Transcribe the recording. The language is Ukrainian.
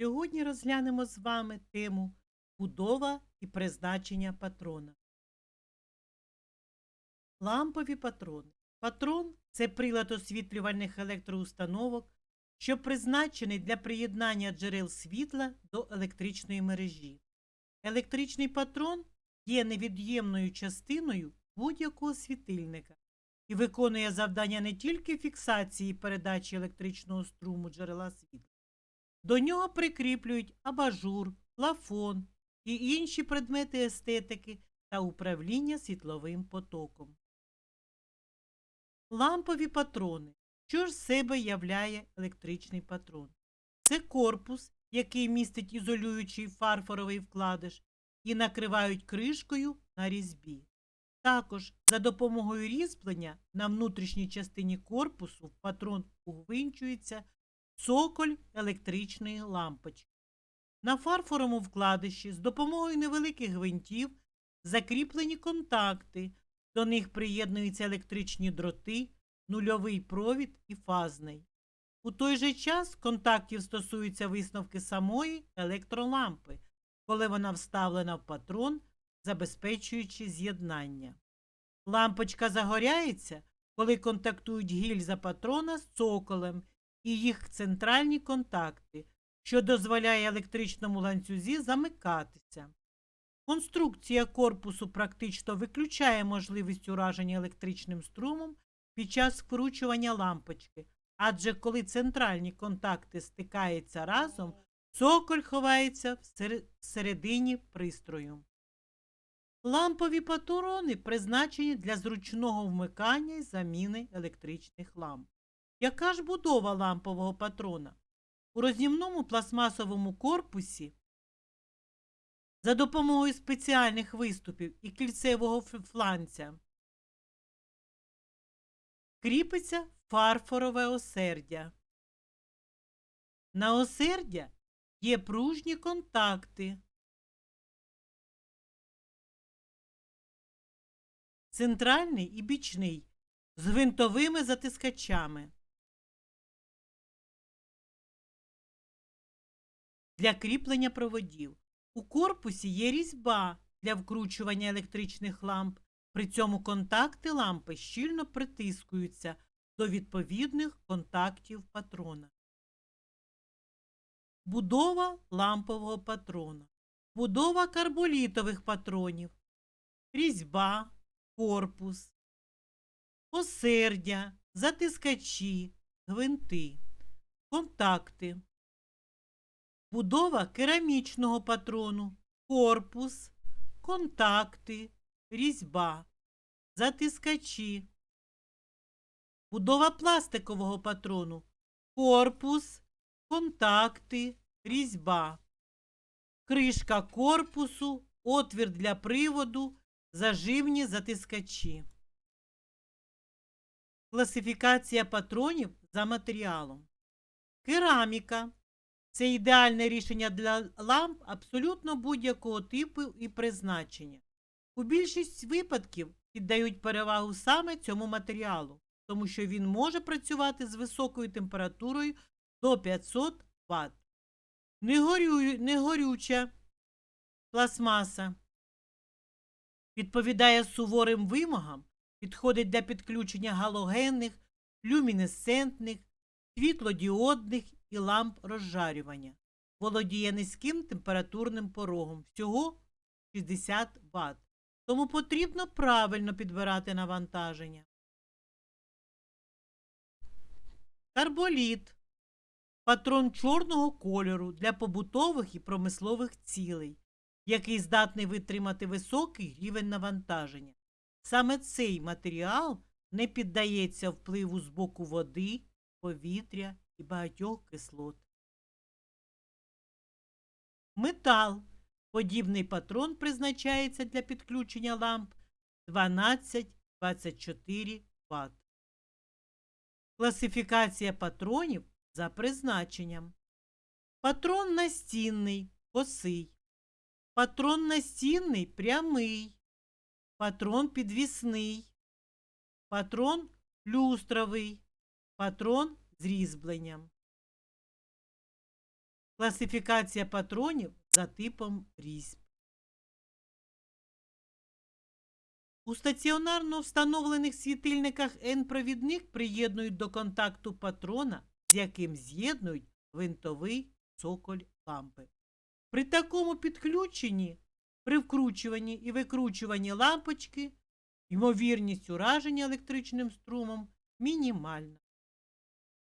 Сьогодні розглянемо з вами тему будова і призначення патрона. Лампові патрони. Патрон це прилад освітлювальних електроустановок, що призначений для приєднання джерел світла до електричної мережі. Електричний патрон є невід'ємною частиною будь-якого світильника і виконує завдання не тільки фіксації передачі електричного струму джерела світла. До нього прикріплюють абажур, плафон і інші предмети естетики та управління світловим потоком. Лампові патрони. Що ж себе являє електричний патрон? Це корпус, який містить ізолюючий фарфоровий вкладиш і накривають кришкою на різьбі. Також за допомогою різьблення на внутрішній частині корпусу патрон угвинчується цоколь електричної лампочки. На фарфоровому вкладиші з допомогою невеликих гвинтів закріплені контакти, до них приєднуються електричні дроти, нульовий провід і фазний. У той же час контактів стосуються висновки самої електролампи, коли вона вставлена в патрон, забезпечуючи з'єднання. Лампочка загоряється, коли контактують гільза патрона з цоколем і їх центральні контакти, що дозволяє електричному ланцюзі замикатися. Конструкція корпусу практично виключає можливість ураження електричним струмом під час вкручування лампочки, адже коли центральні контакти стикаються разом, цоколь ховається всередині пристрою. Лампові патрони призначені для зручного вмикання і заміни електричних ламп. Яка ж будова лампового патрона? У рознімному пластмасовому корпусі за допомогою спеціальних виступів і кільцевого фланця кріпиться фарфорове осердя. На осердя є пружні контакти. Центральний і бічний з гвинтовими затискачами. Для кріплення проводів. У корпусі є різьба для вкручування електричних ламп. При цьому контакти лампи щільно притискуються до відповідних контактів патрона. Будова лампового патрона. Будова карболітових патронів. Різьба, корпус, осердя, затискачі, гвинти, контакти. Будова керамічного патрону, корпус, контакти, різьба, затискачі. Будова пластикового патрону, корпус, контакти, різьба. Кришка корпусу, отвір для приводу, заживні затискачі. Класифікація патронів за матеріалом. Кераміка це ідеальне рішення для ламп абсолютно будь-якого типу і призначення. У більшість випадків піддають перевагу саме цьому матеріалу, тому що він може працювати з високою температурою до 500 Вт. Негорю... Негорюча пластмаса відповідає суворим вимогам, підходить для підключення галогенних, люмінесцентних, світлодіодних і ламп розжарювання. Володіє низьким температурним порогом всього 60 Вт. Тому потрібно правильно підбирати навантаження. Карболіт патрон чорного кольору для побутових і промислових цілей, який здатний витримати високий рівень навантаження. Саме цей матеріал не піддається впливу з боку води, повітря і багатьох кислот. Метал. Подібний патрон призначається для підключення ламп 12-24 Вт. Класифікація патронів за призначенням. Патрон настінний косий. Патрон настінний прямий. Патрон підвісний. Патрон люстровий. Патрон з різьбленням. Класифікація патронів за типом різьб. У стаціонарно встановлених світильниках N-провідник приєднують до контакту патрона, з яким з'єднують винтовий цоколь лампи. При такому підключенні, при вкручуванні і викручуванні лампочки, ймовірність ураження електричним струмом мінімальна.